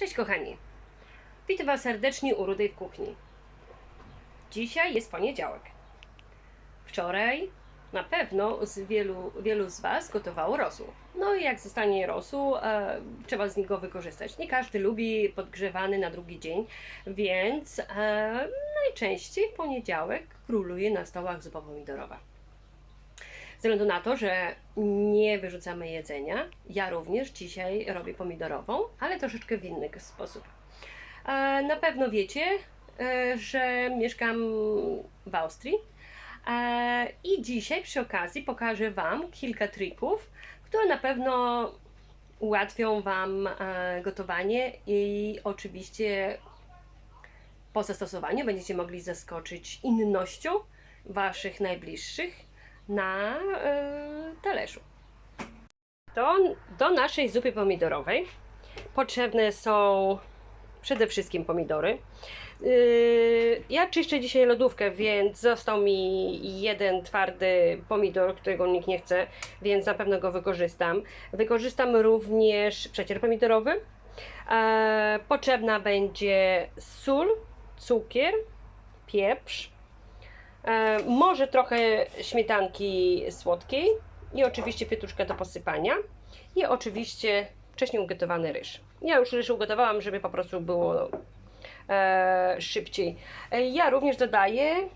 Cześć kochani. Witam Was serdecznie u Rudej w kuchni. Dzisiaj jest poniedziałek. Wczoraj na pewno z wielu, wielu z Was gotowało rosół. No i jak zostanie rosół, e, trzeba z niego wykorzystać. Nie każdy lubi podgrzewany na drugi dzień, więc e, najczęściej w poniedziałek króluje na stołach zupa pomidorowa. Względu na to, że nie wyrzucamy jedzenia, ja również dzisiaj robię pomidorową, ale troszeczkę w inny sposób. E, Na pewno wiecie, e, że mieszkam w Austrii e, i dzisiaj przy okazji pokażę Wam kilka trików, które na pewno ułatwią Wam gotowanie i oczywiście po zastosowaniu będziecie mogli zaskoczyć innością Waszych najbliższych na e, talerzu. To do naszej zupy pomidorowej potrzebne są przede wszystkim pomidory. Yy, Ja czyszczę dzisiaj lodówkę, więc został mi jeden twardy pomidor, którego nikt nie chce, więc na pewno go wykorzystam. Wykorzystam również przecier pomidorowy. E, Potrzebna będzie sól, cukier, pieprz, może trochę śmietanki słodkiej i oczywiście pietruszka do posypania i oczywiście wcześniej ugotowany ryż. Ja już ryż ugotowałam, żeby po prostu było e, szybciej. E, Ja również dodaję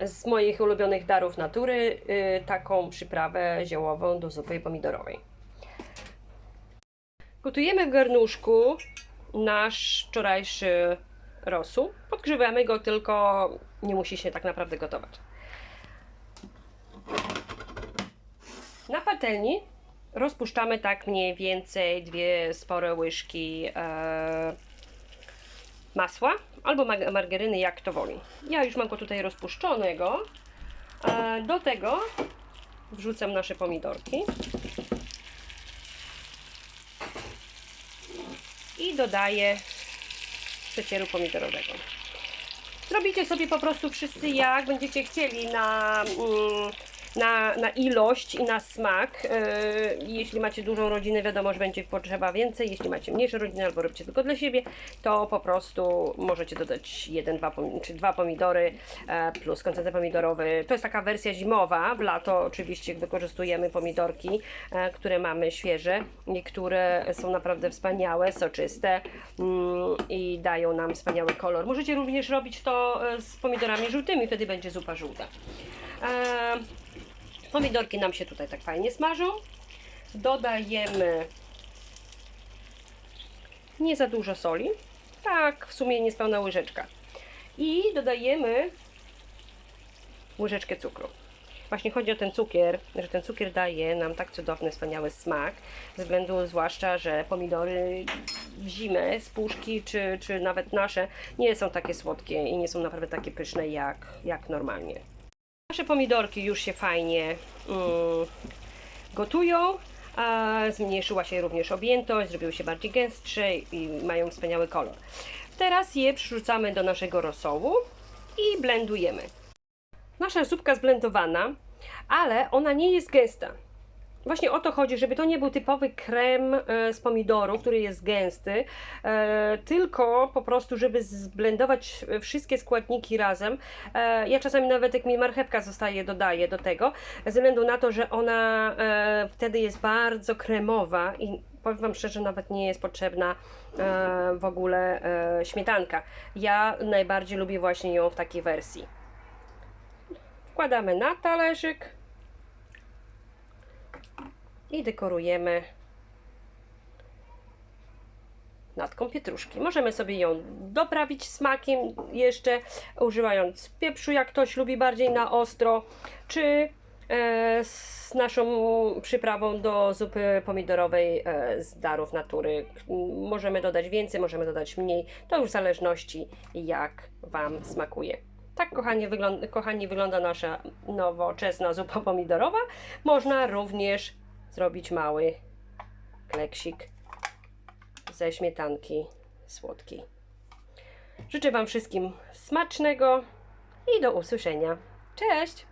z moich ulubionych darów natury y, taką przyprawę ziołową do zupy pomidorowej. Gotujemy w garnuszku nasz wczorajszy rosół. Podgrzewamy go, tylko nie musi się tak naprawdę gotować. Na patelni rozpuszczamy tak mniej więcej dwie spore łyżki e, masła albo margaryny, jak to woli. Ja już mam go tutaj rozpuszczonego. E, do tego wrzucam nasze pomidorki. I dodaję przecieru pomidorowego. Zrobicie sobie po prostu wszyscy jak będziecie chcieli na, mm, na, na ilość i na smak. Yy, jeśli macie dużą rodzinę, wiadomo, że będzie potrzeba więcej. Jeśli macie mniejsze rodziny albo robicie tylko dla siebie, to po prostu możecie dodać jeden, dwa, czy dwa pomidory e, plus koncentrat pomidorowy. To jest taka wersja zimowa. W lato oczywiście wykorzystujemy pomidorki, e, które mamy świeże i które są naprawdę wspaniałe, soczyste mm, i dają nam wspaniały kolor. Możecie również robić to e, z pomidorami żółtymi, wtedy będzie zupa żółta. Pomidorki nam się tutaj tak fajnie smażą. Dodajemy nie za dużo soli, tak w sumie niespełna łyżeczka. I dodajemy łyżeczkę cukru. Właśnie chodzi o ten cukier, że ten cukier daje nam tak cudowny, wspaniały smak, ze względu zwłaszcza, że pomidory w zimę z puszki, czy, czy nawet nasze, nie są takie słodkie i nie są naprawdę takie pyszne jak, jak normalnie. Nasze pomidorki już się fajnie mm, gotują, a zmniejszyła się również objętość, zrobiły się bardziej gęstsze i mają wspaniały kolor. Teraz je przerzucamy do naszego rosołu i blendujemy. Nasza zupka zblendowana, ale ona nie jest gęsta. Właśnie o to chodzi, żeby to nie był typowy krem e, z pomidoru, który jest gęsty, e, tylko po prostu, żeby zblendować wszystkie składniki razem. E, ja czasami nawet jak mi marchewka zostaje, dodaję do tego, ze względu na to, że ona wtedy jest bardzo kremowa i powiem Wam szczerze, nawet nie jest potrzebna w ogóle śmietanka. Ja najbardziej lubię właśnie ją w takiej wersji. Wkładamy na talerzyk i dekorujemy natką pietruszki. Możemy sobie ją doprawić smakiem jeszcze, używając pieprzu, jak ktoś lubi bardziej na ostro, czy e, z naszą przyprawą do zupy pomidorowej e, z darów natury. Możemy dodać więcej, możemy dodać mniej, to już w zależności jak Wam smakuje. Tak, kochani, wygląda, kochani, wygląda nasza nowoczesna zupa pomidorowa. Można również zrobić mały kleksik ze śmietanki słodkiej. Życzę Wam wszystkim smacznego i do usłyszenia. Cześć!